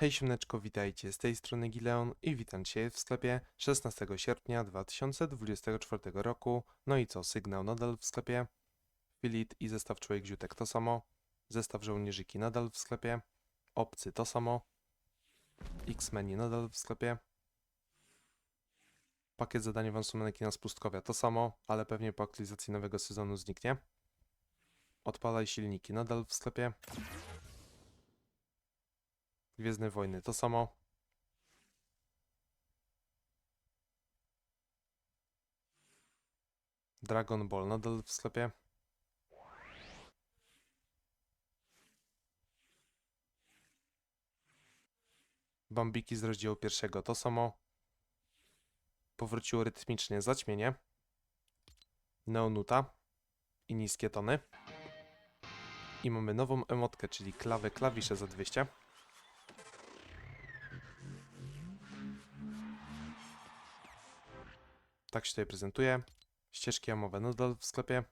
Hej siemneczko, witajcie, z tej strony Gileon i witam Cię w sklepie 16 sierpnia 2024 roku. No i co, sygnał nadal w sklepie, Filit i zestaw człowiek ziutek to samo, zestaw żołnierzyki nadal w sklepie, obcy to samo, X-meni nadal w sklepie, pakiet zadaniowy manekina z pustkowia to samo, ale pewnie po aktualizacji nowego sezonu zniknie. Odpalaj silniki nadal w sklepie. Gwiezdne Wojny to samo. Dragon Ball nadal w sklepie. Bambiki z rozdziału pierwszego to samo. Powróciło rytmicznie zaćmienie. Neonuta i niskie tony. I mamy nową emotkę, czyli klawę klawisze za 200. Tak się tutaj prezentuje. Ścieżki amowe nadal w sklepie.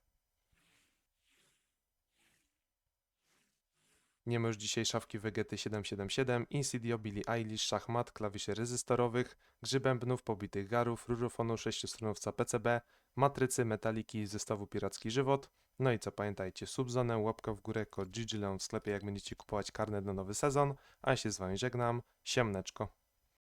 Nie ma już dzisiaj szafki Vegety 777, Insidio, Billie Eilish, szachmat, klawiszy rezystorowych, grzybębnów, pobitych garów, rurofonu, sześciostronowca PCB, matrycy, metaliki, zestawu Piracki Żywot. No i co pamiętajcie, subzonę, łapka w górę, kod GGLeon w sklepie jak będziecie kupować karnet na nowy sezon, a ja się z wami żegnam, siemneczko.